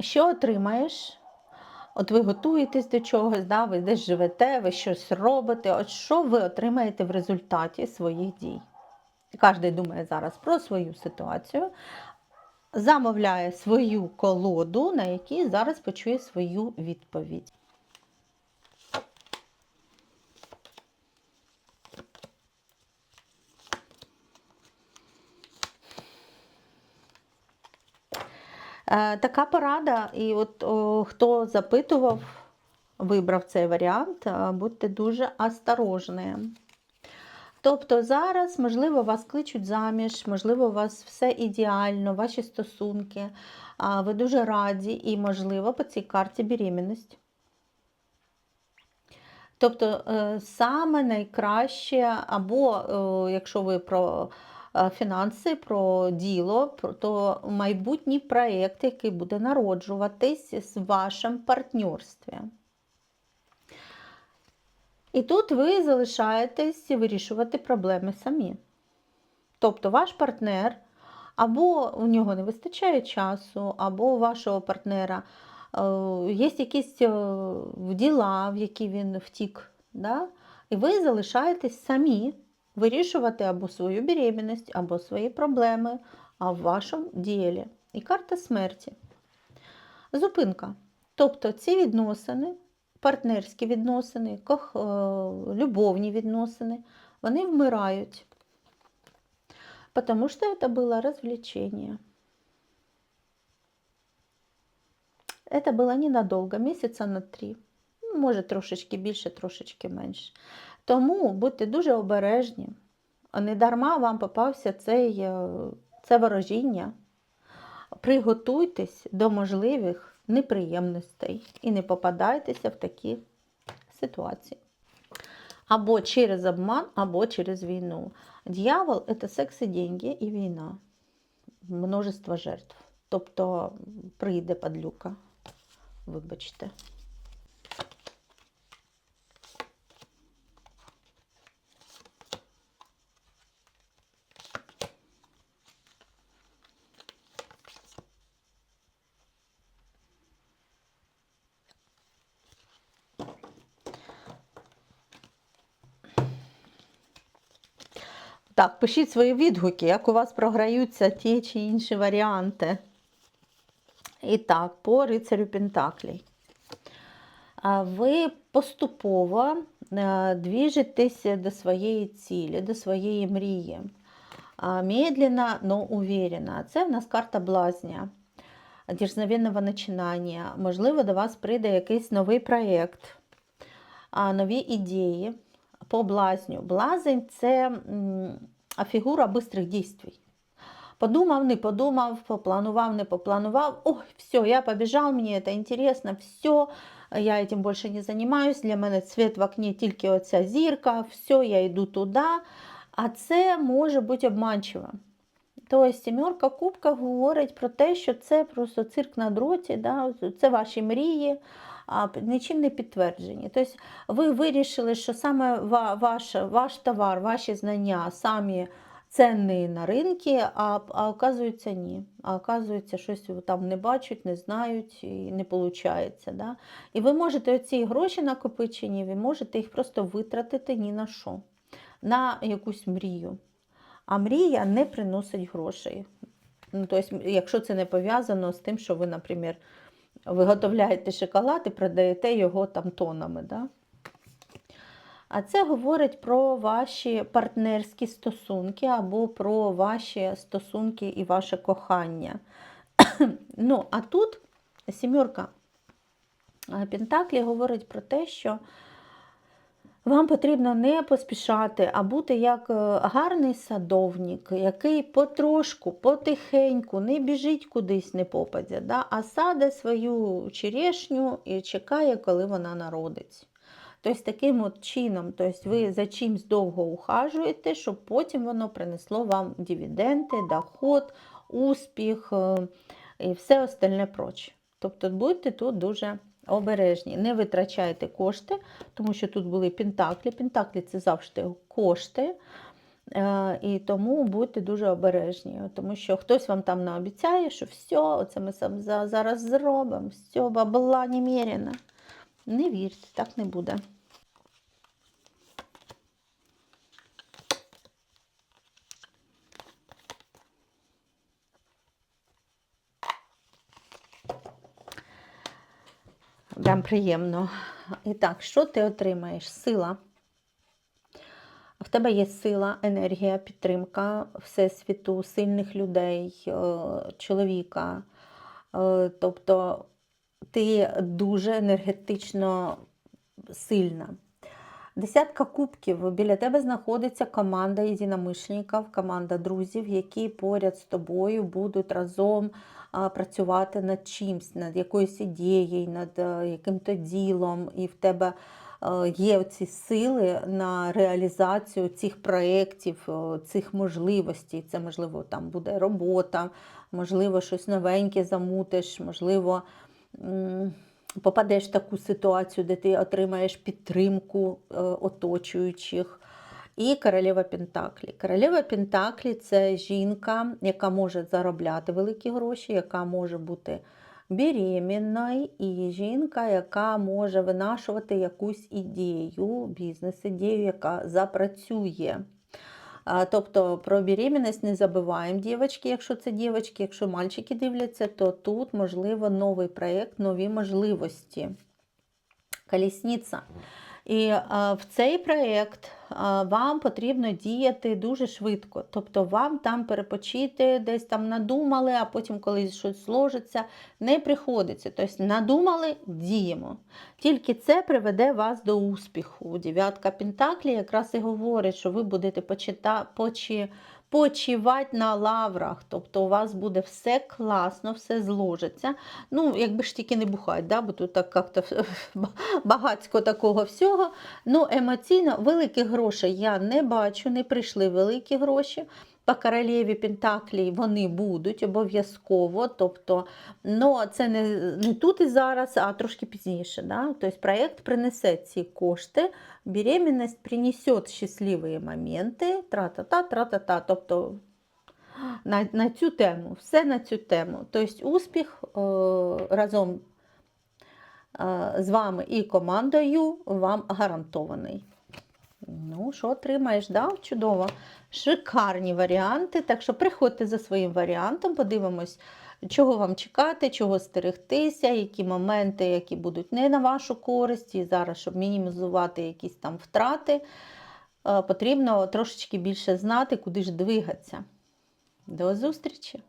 Що отримаєш? От ви готуєтесь до чогось, да? ви десь живете, ви щось робите. От що ви отримаєте в результаті своїх дій? Кожен думає зараз про свою ситуацію, замовляє свою колоду, на якій зараз почує свою відповідь. Така порада, і от о, хто запитував, вибрав цей варіант, е, будьте дуже осторожні. Тобто зараз, можливо, вас кличуть заміж, можливо, у вас все ідеально, ваші стосунки, ви дуже раді, і, можливо, по цій карті беременність. Тобто е, саме найкраще, або е, якщо ви про е, фінанси, про діло, про- то майбутній проєкт, який буде народжуватись з вашим партнерстві. І тут ви залишаєтесь вирішувати проблеми самі. Тобто ваш партнер, або у нього не вистачає часу, або у вашого партнера е, є якісь е, діла, в які він втік. Да? І ви залишаєтесь самі вирішувати або свою беременність, або свої проблеми а в вашому ділі. І карта смерті. Зупинка. Тобто ці відносини, партнерські відносини, кох... е, любовні відносини, вони вмирають. Потому что это было развлечение. Это было ненадовго, місяця на три. Може, трошечки більше, трошечки менше. Тому будьте дуже обережні. Не дарма вам попався цей, е, це ворожіння. Приготуйтесь до можливих неприємностей і не попадайтеся в такі ситуації. Або через обман, або через війну. Дьявол – это секс і деньги і війна. Множество жертв. Тобто прийде падлюка. Вибачте. Так, пишіть свої відгуки, як у вас програються ті чи інші варіанти. І так, по рицарю Пентаклей. Ви поступово е, двіжитесь до своєї цілі, до своєї мрії. Медленно, но уверенно. Це в нас карта блазня, дерзновенного начинання. Можливо, до вас прийде якийсь новий проєкт, нові ідеї по блазню. Блазень це фігура бистрих дійствій. Подумав, не подумав, попланував, не попланував. Ой, все, я побіжав, мені це інтересно, все, я цим більше не займаюся. Для мене цвіт в окні тільки оця зірка, все, я йду туди. А це може бути обманчиво. Тобто сімерка кубка говорить про те, що це просто цирк на дроті, да? це ваші мрії, а нічим не підтверджені. Тобто ви вирішили, що саме ваш, ваш товар, ваші знання самі цінні на ринку, а, а оказується ні. А оказується, щось там не бачать, не знають і не виходить. Да? І ви можете оці гроші накопичені, ви можете їх просто витратити ні на що, на якусь мрію. А мрія не приносить грошей. Ну, тобто, якщо це не пов'язано з тим, що ви, наприклад, виготовляєте шоколад і продаєте його там тонами. Да? А це говорить про ваші партнерські стосунки або про ваші стосунки і ваше кохання. ну, а тут сімерка е, Пентаклі говорить про те, що вам потрібно не поспішати, а бути як е, гарний садовник, який потрошку, потихеньку, не біжить кудись не попадя, да? а саде свою черешню і чекає, коли вона народить. Тобто таким от чином, тобто ви за чимсь довго ухажуєте, щоб потім воно принесло вам дивіденди, доход, успіх е, і все остальне проче. Тобто будьте тут дуже обережні, не витрачайте кошти, тому що тут були пентаклі. Пентаклі це завжди кошти. Е, І тому будьте дуже обережні, тому що хтось вам там наобіцяє, що все, оце ми сам зараз зробимо, все, бабла немерена. Не вірте, так не буде. Прям приємно. І так, що ти отримаєш? Сила. В тебе є сила, енергія, підтримка Всесвіту, сильних людей, е, чоловіка. Е, Тобто ти дуже енергетично сильна. Десятка кубків. Біля тебе знаходиться команда єдиномишленників, команда друзів, які поряд з тобою будуть разом працювати над чимсь, над якоюсь ідеєю, над е, яким-то ділом, і в тебе е, є ці сили на реалізацію цих проєктів, е, цих можливостей. Це, можливо, там буде робота, можливо, щось новеньке замутиш, можливо. Попадеш в таку ситуацію, де ти отримаєш підтримку е, оточуючих. І королева Пентаклі. Королева Пентаклі це жінка, яка може заробляти великі гроші, яка може бути беременною, і жінка, яка може винашувати якусь ідею, бізнес-ідею, яка запрацює. Тобто про беременність не забуваємо, дівчатки, якщо це дівчатки, якщо мальчики дивляться, то тут можливо новий проєкт, нові можливості. Колісниця. І в цей проєкт вам потрібно діяти дуже швидко. Тобто вам там перепочити, десь там надумали, а потім, коли щось зложиться, не приходиться. Тобто надумали, діємо. Тільки це приведе вас до успіху. Дев'ятка Пентаклі якраз і говорить, що ви будете почита, почі, почивати на лаврах. Тобто у вас буде все класно, все зложиться. Ну, якби ж тільки не бухать, да? бо тут так як-то багатько такого всього. Ну, емоційно великих грошей я не бачу, не прийшли великі гроші. По королеві Пентаклі вони будуть обов'язково. Тобто, ну, це не, не тут і зараз, а трошки пізніше. Да? Тобто проєкт принесе ці кошти, беременность принесе щасливі моменти, тра-та-та, тра-та-та. Тобто на, на цю тему, все на цю тему. Тобто успіх е, разом е, з вами і командою вам гарантований. Ну, що отримаєш, да? Чудово. Шикарні варіанти. Так що приходьте за своїм варіантом, подивимось, чого вам чекати, чого стерегтися, які моменти, які будуть не на вашу користь. І зараз, щоб мінімізувати якісь там втрати, е, потрібно трошечки більше знати, куди ж двигатися. До зустрічі!